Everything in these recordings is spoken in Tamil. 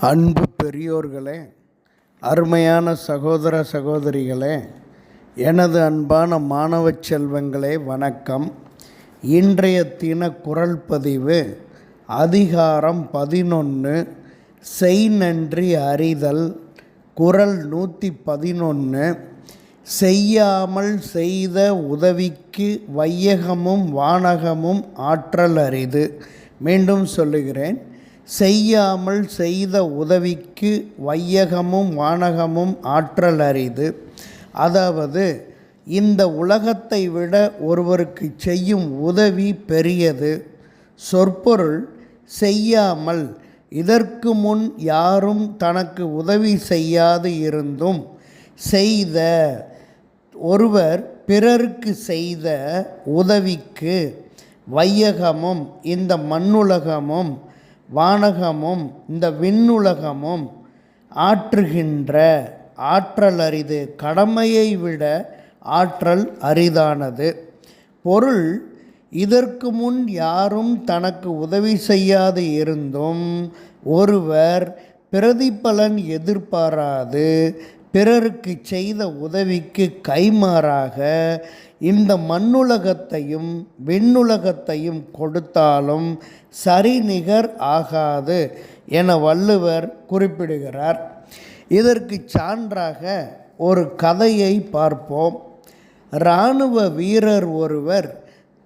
அன்பு பெரியோர்களே அருமையான சகோதர சகோதரிகளே எனது அன்பான மாணவ செல்வங்களே வணக்கம். இன்றைய தின குரல் பதிவு அதிகாரம் பதினொன்று செய் நன்றி அறிதல் குரல் நூற்றி பதினொன்று செய்யாமல் செய்த உதவிக்கு வையகமும் வானகமும் ஆற்றல் அரிது. மீண்டும் சொல்லுகிறேன். செய்யாமல் செய்த உதவிக்கு வையகமும் வானகமும் ஆற்றல் அரிது. அதாவது இந்த உலகத்தை விட ஒருவருக்கு செய்யும் உதவி பெரியது. சொற்பொருள் செய்யாமல் இதற்கு முன் யாரும் தனக்கு உதவி செய்யாது இருந்தும் செய்த ஒருவர் பிறருக்கு செய்த உதவிக்கு வையகமும் இந்த மண்ணுலகமும் வானகமும் இந்த விண்ணுலகமும் ஆற்றுகின்ற ஆற்றல் அரிது கடமையை விட ஆற்றல் அரிதானது. பொருள் இதற்கு முன் யாரும் தனக்கு உதவி செய்யாது இருந்தும் ஒருவர் பிரதிபலன் எதிர்பாராது பிறருக்கு செய்த உதவிக்கு கைமாறாக இந்த மண்ணுலகத்தையும் விண்ணுலகத்தையும் கொடுத்தாலும் சரிநிகர் ஆகாது என வள்ளுவர் குறிப்பிடுகிறார். இதற்கு சான்றாக ஒரு கதையை பார்ப்போம். இராணுவ வீரர் ஒருவர்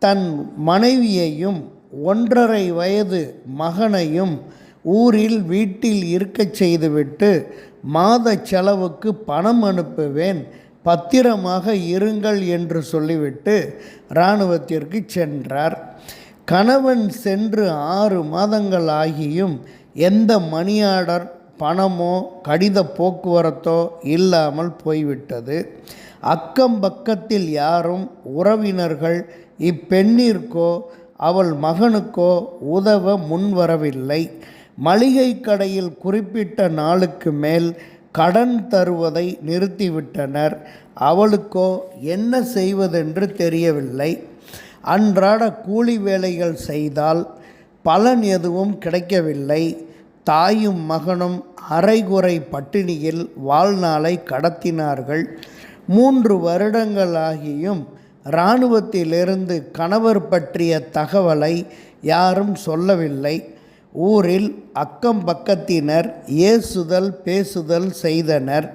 தன் மனைவியையும் ஒன்றரை வயது மகனையும் ஊரில் வீட்டில் இருக்கச் செய்துவிட்டு மாத செலவுக்கு பணம் அனுப்புவேன். பத்திரமாக இருங்கள் என்று சொல்லிவிட்டு இராணுவத்திற்கு சென்றார். கணவன் சென்று ஆறு மாதங்கள் ஆகியும் எந்த மணி ஆர்டர் பணமோ கடித போக்குவரத்தோ இல்லாமல் போய்விட்டது. அக்கம் பக்கத்தில் யாரும் உறவினர்கள் இப்பெண்ணிற்கோ அவள் மகனுக்கோ உதவ முன்வரவில்லை. மளிகை கடையில் குறிப்பிட்ட நாளுக்கு மேல் கடன் தருவதை நிறுத்திவிட்டனர். அவளுக்கோ என்ன செய்வதென்று தெரியவில்லை. அன்றாட கூலி வேலைகள் செய்தால் பலன் எதுவும் கிடைக்கவில்லை. தாயும் மகனும் அரைகுறை பட்டினியில் வாழ்நாளை கடத்தினார்கள். மூன்று வருடங்கள் ஆகியும் இராணுவத்திலிருந்து கணவர் பற்றிய தகவலை யாரும் சொல்லவில்லை. ஊரில் அக்கம் பக்கத்தினர் ஏசுதல் பேசுதல் செய்தனர்.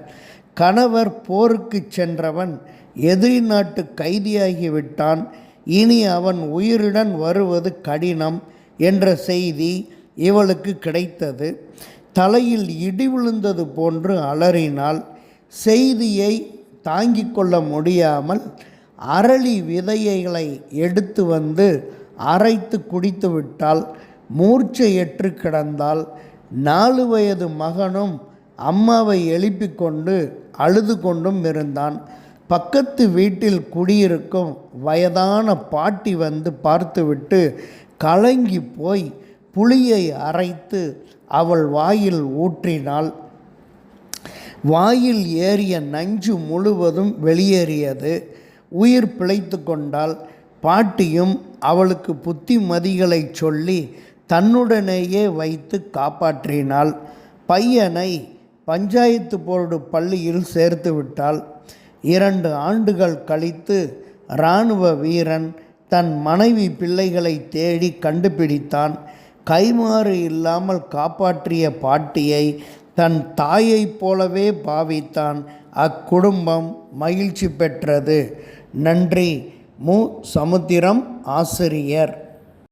கணவர் போருக்கு சென்றவன் எதிரி நாட்டு கைதியாகிவிட்டான். இனி அவன் உயிருடன் வருவது கடினம் என்ற செய்தி இவளுக்கு கிடைத்தது. தலையில் இடி விழுந்தது போன்று அலறினாள். செய்தியை தாங்கிக் கொள்ள முடியாமல் அரளி விதைகளை எடுத்து வந்து அரைத்து குடித்து விட்டால் மூர்ச்சையற்று கிடந்தால் நாலு வயது மகனும் அம்மாவை எழுப்பி கொண்டு அழுது கொண்டும் இருந்தான். பக்கத்து வீட்டில் குடியிருக்கும் வயதான பாட்டி வந்து பார்த்துவிட்டு கலங்கி போய் புளியை அரைத்து அவள் வாயில் ஊற்றினாள். வாயில் ஏறிய நஞ்சு முழுவதும் வெளியேறியது. உயிர் பிழைத்து கொண்டால் பாட்டியும் அவளுக்கு புத்திமதிகளை சொல்லி தன்னுடனேயே வைத்து காப்பாற்றினால் பையனை பஞ்சாயத்து போர்டு பள்ளியில் சேர்த்துவிட்டாள் இரண்டு ஆண்டுகள் கழித்து இராணுவ வீரன் தன் மனைவி பிள்ளைகளை தேடி கண்டுபிடித்தான். கைமாறு இல்லாமல் காப்பாற்றிய பாட்டியை தன் தாயைப் போலவே பாவித்தான். அக்குடும்பம் மகிழ்ச்சி பெற்றது. நன்றி மு. சமுத்திரம் ஆசிரியர்.